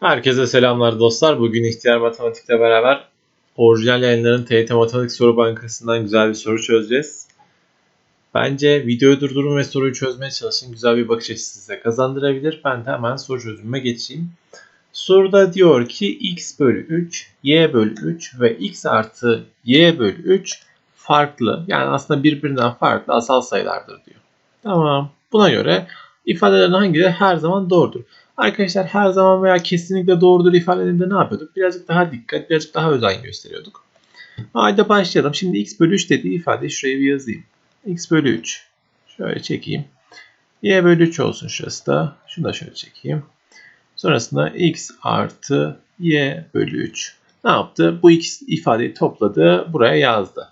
Herkese selamlar dostlar. Bugün İhtiyar Matematik'le beraber orijinal yayınların TYT Matematik Soru Bankası'ndan güzel bir soru çözeceğiz. Bence videoyu durdurun ve soruyu çözmeye çalışın. Güzel bir bakış açısı size kazandırabilir. Ben de hemen soru çözümüme geçeyim. Soruda diyor ki x bölü 3, y bölü 3 ve x artı y bölü 3 farklı. Yani aslında birbirinden farklı asal sayılardır diyor. Tamam. Buna göre ifadelerin hangileri her zaman doğrudur? Arkadaşlar her zaman veya kesinlikle doğrudur ifadelerinde ne yapıyorduk? Birazcık daha dikkat, birazcık daha özen gösteriyorduk. Haydi başlayalım. Şimdi x bölü 3 dediği ifadeyi şuraya bir yazayım. x bölü 3. Şöyle çekeyim. y bölü 3 olsun şurası da. Şunu da şöyle çekeyim. Sonrasında x artı y bölü 3. Ne yaptı? Bu x ifadeyi topladı. Buraya yazdı.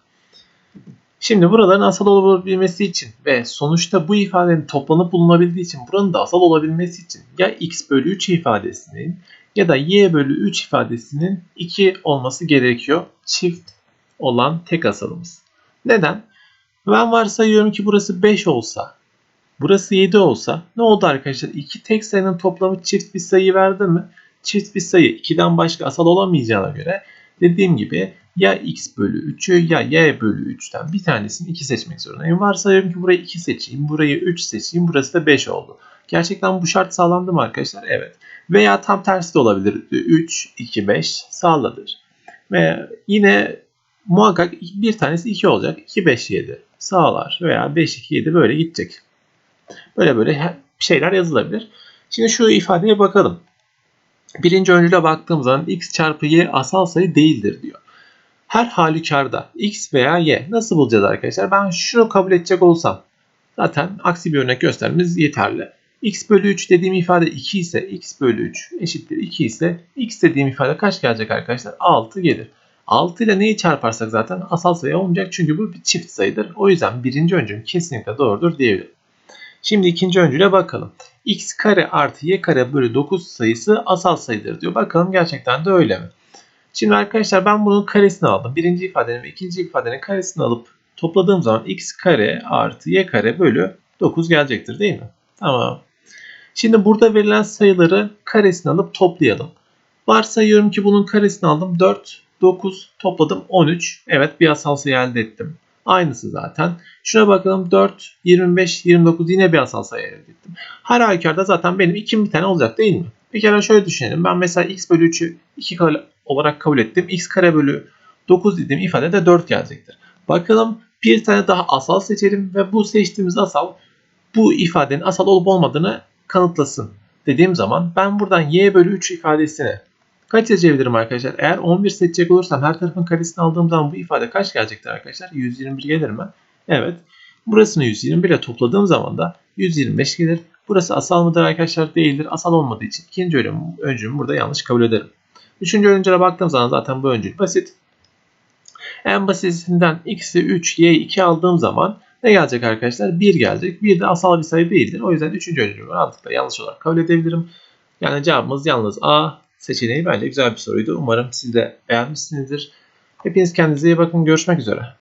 Şimdi buraların asal olabilmesi için ve sonuçta bu ifadenin toplanıp bulunabildiği için buranın da asal olabilmesi için ya x bölü 3 ifadesinin ya da y bölü 3 ifadesinin 2 olması gerekiyor. Çift olan tek asalımız. Neden? Ben varsayıyorum ki burası 5 olsa, burası 7 olsa ne oldu arkadaşlar? İki tek sayının toplamı çift bir sayı verdi mi? Çift bir sayı 2'den başka asal olamayacağına göre dediğim gibi ya x bölü 3'ü ya y bölü 3'ten bir tanesini 2 seçmek zorundayım. Varsayıyorum ki burayı 2 seçeyim, burayı 3 seçeyim, burası da 5 oldu. Gerçekten bu şart sağlandı mı arkadaşlar? Evet. Veya tam tersi de olabilir. 3, 2, 5 sağladır. Ve yine muhakkak bir tanesi 2 olacak. 2, 5, 7 sağlar. Veya 5, 2, 7 böyle gidecek. Böyle böyle şeyler yazılabilir. Şimdi şu ifadeye bakalım. Birinci öncüle baktığım zaman x çarpı y asal sayı değildir diyor. Her halükarda x veya y nasıl bulacağız arkadaşlar? Ben şunu kabul edecek olsam zaten aksi bir örnek göstermemiz yeterli. x bölü 3 dediğim ifade 2 ise x bölü 3 eşittir 2 ise x dediğim ifade kaç gelecek arkadaşlar? 6 gelir. 6 ile neyi çarparsak zaten asal sayı olmayacak çünkü bu bir çift sayıdır. O yüzden birinci öncüm kesinlikle doğrudur diyebilirim. Şimdi ikinci öncüle bakalım. x kare artı y kare bölü 9 sayısı asal sayıdır diyor. Bakalım gerçekten de öyle mi? Şimdi arkadaşlar ben bunun karesini aldım. Birinci ifadenin ve ikinci ifadenin karesini alıp topladığım zaman x kare artı y kare bölü 9 gelecektir değil mi? Tamam. Şimdi burada verilen sayıları karesini alıp toplayalım. Varsayıyorum ki bunun karesini aldım. 4, 9 topladım 13. Evet bir asal sayı elde ettim. Aynısı zaten. Şuna bakalım 4, 25, 29 yine bir asal sayı elde ettim. Her halükarda zaten benim 2 bir tane olacak değil mi? Bir kere şöyle düşünelim. Ben mesela x bölü 3'ü 2 olarak kabul ettim. x kare bölü 9 dediğim ifade de 4 gelecektir. Bakalım bir tane daha asal seçelim ve bu seçtiğimiz asal bu ifadenin asal olup olmadığını kanıtlasın. Dediğim zaman ben buradan y bölü 3 ifadesini kaç seçebilirim arkadaşlar? Eğer 11 seçecek olursam her tarafın karesini aldığım zaman bu ifade kaç gelecektir arkadaşlar? 121 gelir mi? Evet. Burasını 121 ile topladığım zaman da 125 gelir. Burası asal mıdır arkadaşlar? Değildir. Asal olmadığı için ikinci öncümü, burada yanlış kabul ederim. Üçüncü öncüle baktığım zaman zaten bu öncül basit. En basitinden x'i 3, y'yi 2 aldığım zaman ne gelecek arkadaşlar? 1 gelecek. 1 de asal bir sayı değildir. O yüzden üçüncü öncülü mantıkla yanlış olarak kabul edebilirim. Yani cevabımız yalnız A seçeneği bence güzel bir soruydu. Umarım siz de beğenmişsinizdir. Hepiniz kendinize iyi bakın. Görüşmek üzere.